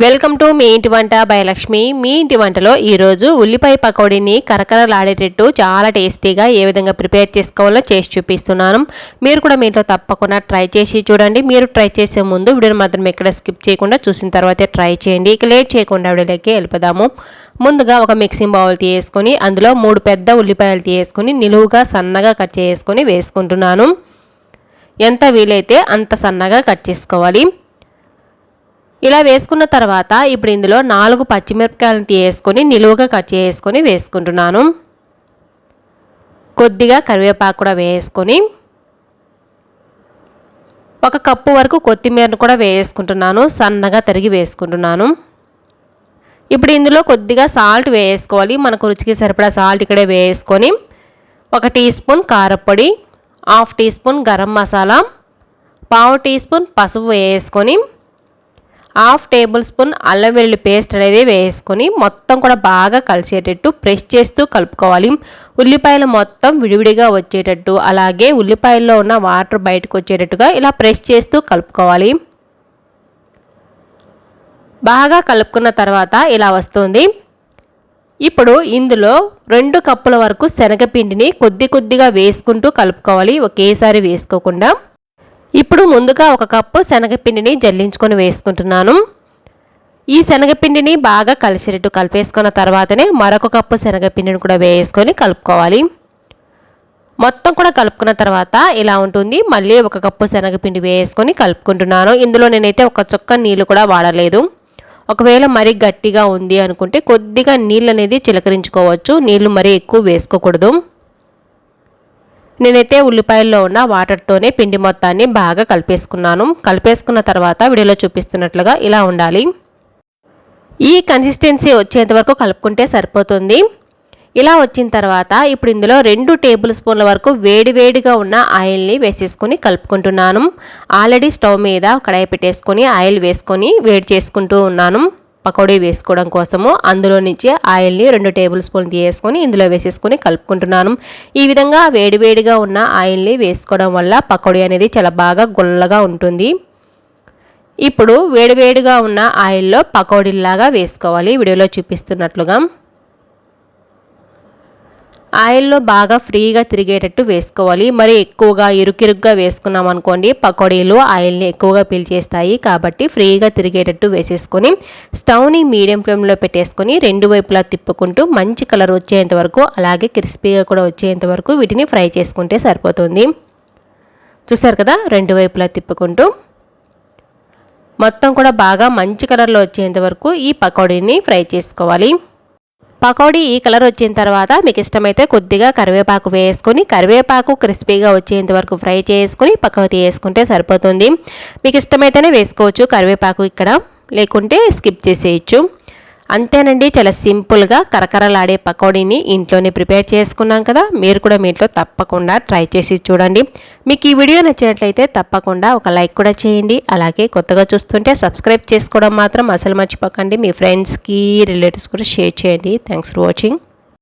Welcome to me ఇంటి వంట భయలక్ష్మి మీ ఇంటి వంటలో ఈరోజు ఉల్లిపాయ పకోడీని కరకరలాడేటట్టు చాలా టేస్టీగా ఏ విధంగా ప్రిపేర్ చేసుకోవాలో చేసి చూపిస్తున్నాను. మీరు కూడా మీ ఇంట్లో తప్పకుండా ట్రై చేసి చూడండి. మీరు ట్రై చేసే ముందు వీడియోని మాత్రం ఎక్కడ స్కిప్ చేయకుండా చూసిన తర్వాతే ట్రై చేయండి. ఇక లేట్ చేయకుండా వీడియోలోకి వెళ్ళిపోదాము. ముందుగా ఒక మిక్సింగ్ బౌల్ తీసుకొని అందులో మూడు పెద్ద ఉల్లిపాయలు తీసుకొని నిలువుగా సన్నగా కట్ చేసుకొని వేసుకుంటున్నాను. ఎంత వీలైతే అంత సన్నగా కట్ చేసుకోవాలి. ఇలా వేసుకున్న తర్వాత ఇప్పుడు ఇందులో నాలుగు పచ్చిమిరపకాయలను తీసుకొని నిలువుగా కట్ చేసుకొని వేసుకుంటున్నాను. కొద్దిగా కరివేపాకు కూడా వేసుకొని ఒక కప్పు వరకు కొత్తిమీరను కూడా వేసుకుంటున్నాను సన్నగా తరిగి వేసుకుంటున్నాను. ఇప్పుడు ఇందులో కొద్దిగా సాల్ట్ వేసుకోవాలి మనకు రుచికి సరిపడా సాల్ట్ ఇక్కడే వేసుకొని ఒక టీ స్పూన్ కారపొడి half teaspoon garam masala పావు టీ స్పూన్ పసుపు వేసుకొని హాఫ్ టేబుల్ స్పూన్ అల్లం వెల్లుల్లి పేస్ట్ అనేది వేసుకొని మొత్తం కూడా బాగా కలిసేటట్టు ప్రెస్ చేస్తూ కలుపుకోవాలి. ఉల్లిపాయలు మొత్తం విడివిడిగా వచ్చేటట్టు అలాగే ఉల్లిపాయల్లో ఉన్న వాటర్ బయటకు వచ్చేటట్టుగా ఇలా ప్రెస్ చేస్తూ కలుపుకోవాలి. బాగా కలుపుకున్న తర్వాత ఇలా వస్తుంది. ఇప్పుడు ఇందులో రెండు కప్పుల వరకు శనగపిండిని కొద్ది కొద్దిగా వేసుకుంటూ కలుపుకోవాలి. ఒకేసారి వేసుకోకుండా. ఇప్పుడు ముందుగా ఒక కప్పు శనగపిండిని జల్లించుకొని వేసుకుంటున్నాను. ఈ శనగపిండిని బాగా కలిసినట్టు కలిపేసుకున్న తర్వాతనే మరొక కప్పు శనగపిండిని కూడా వేసుకొని కలుపుకోవాలి. మొత్తం కూడా కలుపుకున్న తర్వాత ఇలా ఉంటుంది. మళ్ళీ ఒక కప్పు శనగపిండి వేసుకొని కలుపుకుంటున్నాను. ఇందులో నేనైతే ఒక చుక్క నీళ్ళు కూడా వాడలేదు. ఒకవేళ మరీ గట్టిగా ఉంది అనుకుంటే కొద్దిగా నీళ్ళు అనేది చిలకరించుకోవచ్చు. నీళ్ళు మరీ ఎక్కువ వేసుకోకూడదు. నేనైతే ఉల్లిపాయల్లో ఉన్న వాటర్తోనే పిండి మొత్తాన్ని బాగా కలిపేసుకున్నాను. కలిపేసుకున్న తర్వాత వీడియోలో చూపిస్తున్నట్లుగా ఇలా ఉండాలి. ఈ కన్సిస్టెన్సీ వచ్చేంత వరకు కలుపుకుంటే సరిపోతుంది. ఇలా వచ్చిన తర్వాత ఇప్పుడు ఇందులో రెండు టేబుల్ స్పూన్ల వరకు వేడివేడిగా ఉన్న ఆయిల్ని వేసేసుకొని కలుపుకుంటున్నాను. ఆల్రెడీ స్టవ్ మీద కడాయి పెట్టేసుకొని ఆయిల్ వేసుకొని వేడి చేసుకుంటూ ఉన్నాను. పకోడీ వేసుకోవడం కోసము అందులో నుంచి ఆయిల్ని రెండు టేబుల్ స్పూన్ తీసుకొని ఇందులో వేసేసుకొని కలుపుకుంటున్నాను. ఈ విధంగా వేడివేడిగా ఉన్న ఆయిల్ని వేసుకోవడం వల్ల పకోడీ అనేది చాలా బాగా గుల్లగా ఉంటుంది. ఇప్పుడు వేడివేడిగా ఉన్న ఆయిల్లో పకోడీలాగా వేసుకోవాలి. వీడియోలో చూపిస్తున్నట్లుగా. ఆయిల్లో బాగా ఫ్రీగా తిరిగేటట్టు వేసుకోవాలి. మరి ఎక్కువగా ఇరుకిరుగ్గా వేసుకున్నాం అనుకోండి పకోడీలు ఆయిల్ని ఎక్కువగా పీల్చేస్తాయి కాబట్టి ఫ్రీగా తిరిగేటట్టు వేసేసుకొని స్టవ్ని మీడియం ఫ్లేమ్లో పెట్టేసుకొని రెండు వైపులా తిప్పుకుంటూ మంచి కలర్ వచ్చేంత వరకు అలాగే క్రిస్పీగా కూడా వచ్చేంత వరకు వీటిని ఫ్రై చేసుకుంటే సరిపోతుంది. చూసారు కదా రెండు వైపులా తిప్పుకుంటూ. మొత్తం కూడా బాగా మంచి కలర్లో వచ్చేంత వరకు ఈ పకోడీని ఫ్రై చేసుకోవాలి. పకోడీ ఈ కలర్ వచ్చిన తర్వాత మీకు ఇష్టమైతే కొద్దిగా కరివేపాకు వేసుకొని కరివేపాకు క్రిస్పీగా వచ్చేంత వరకు ఫ్రై చేసుకొని పక్కకు తీసుకుంటే సరిపోతుంది. మీకు ఇష్టమైతేనే వేసుకోవచ్చు కరివేపాకు ఇక్కడ లేకుంటే స్కిప్ చేసేయచ్చు. అంతేనండి చాలా సింపుల్గా కరకరలాడే పకోడీని ఇంట్లోనే ప్రిపేర్ చేసుకున్నాం కదా మీరు కూడా మీ ఇంట్లో తప్పకుండా ట్రై చేసి చూడండి. మీకు ఈ వీడియో నచ్చినట్లయితే తప్పకుండా ఒక లైక్ కూడా చేయండి అలాగే కొత్తగా చూస్తుంటే సబ్స్క్రైబ్ చేసుకోవడం మాత్రం అసలు మర్చిపోకండి. మీ ఫ్రెండ్స్కి రిలేటివ్స్ కూడా షేర్ చేయండి. Thanks for watching.